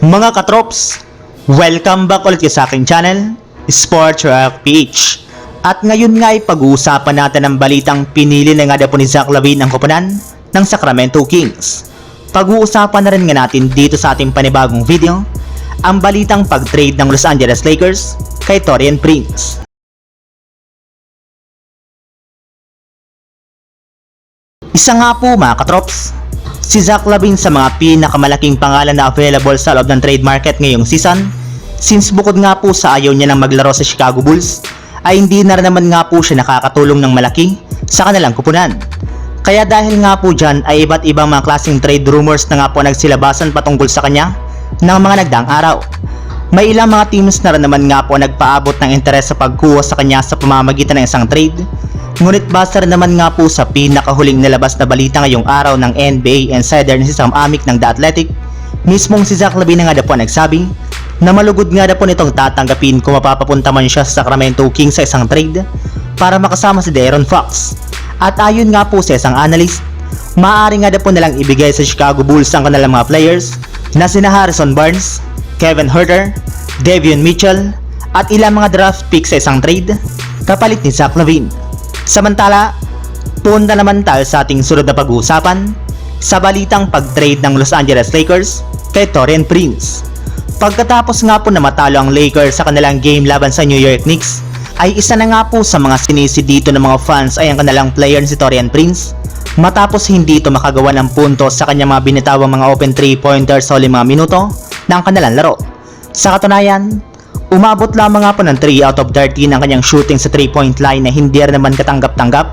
Mga katrops, welcome back ulit sa aking channel, Sports Rock PH. At ngayon nga ay pag-uusapan natin ang balitang pinili na nga po ni Zach Lavine ang koponan ng Sacramento Kings. Pag-uusapan na rin nga natin dito sa ating panibagong video, ang balitang pag-trade ng Los Angeles Lakers kay Torian Prince. Isa nga po mga katrops, si Zach Lavine sa mga pinakamalaking pangalan na available sa loob ng trade market ngayong season since bukod nga po sa ayaw niya ng maglaro sa Chicago Bulls ay hindi na naman nga po siya nakakatulong ng malaki sa kanilang kupunan. Kaya dahil nga po dyan ay iba't ibang mga klaseng trade rumors na nga po nagsilabasan patungkol sa kanya ng mga nagdaang araw. May ilang mga teams na rin naman nga po nagpaabot ng interes sa pagkuha sa kanya sa pamamagitan ng isang trade Ngunit rin naman nga po sa pinakahuling nilabas na balita ngayong araw ng NBA insider na si Sam Amick ng The Athletic, mismong si Zach Lavine nga daw po nagsabi na malugod nga daw po nitong tatanggapin kung mapapapunta man siya sa Sacramento Kings sa isang trade para makasama si De'Aaron Fox. At ayon nga po sa isang analyst, maaari nga daw po nilang ibigay sa Chicago Bulls ang kanilang mga players na sina Harrison Barnes, Kevin Herter, Devion Mitchell, at ilang mga draft picks sa isang trade kapalit ni Zach Lavine. Samantala, punta naman tayo sa ating sunod na pag-uusapan sa balitang pag-trade ng Los Angeles Lakers kay Torian Prince. Pagkatapos nga po na matalo ang Lakers sa kanilang game laban sa New York Knicks, ay isa na nga po sa mga sinisi dito ng mga fans ay ang kanilang player si Torian Prince matapos hindi ito makagawa ng puntos sa kanyang mga binitawang mga open 3-pointers sa huling minuto ng kanilang laro. Sa katunayan, Umabot lamang nga po ng 3 out of 13 ang kanyang shooting sa 3-point line na hindi rin naman katanggap-tanggap.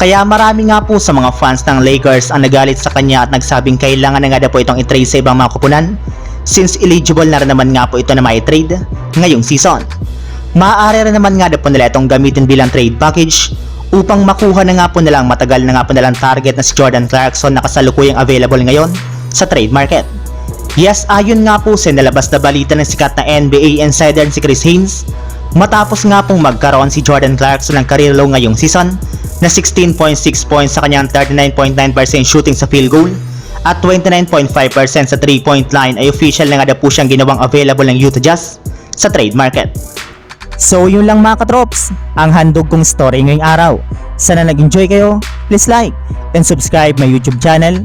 Kaya marami nga po sa mga fans ng Lakers ang nagalit sa kanya at nagsabing kailangan na nga daw po itong i-trade sa ibang mga kupunan since eligible na rin naman nga po ito na mai-trade ngayong season. Maaari rin naman nga daw po nila itong gamitin bilang trade package upang makuha na nga po nila ang matagal na nga po nilang target na si Jordan Clarkson na kasalukuyang available ngayon sa trade market. Yes, ayon nga po sa nalabas na balita ng sikat na NBA insider si Chris Haynes, matapos nga pong magkaroon si Jordan Clarkson ng career low ngayong season na 16.6 points sa kanyang 39.9% shooting sa field goal at 29.5% sa 3-point line ay official na nga daw po siyang ginawang available ng Utah Jazz sa trade market. So yun lang mga katrops, ang handog kong story ngayong araw. Sana nag-enjoy kayo, please like and subscribe my YouTube channel,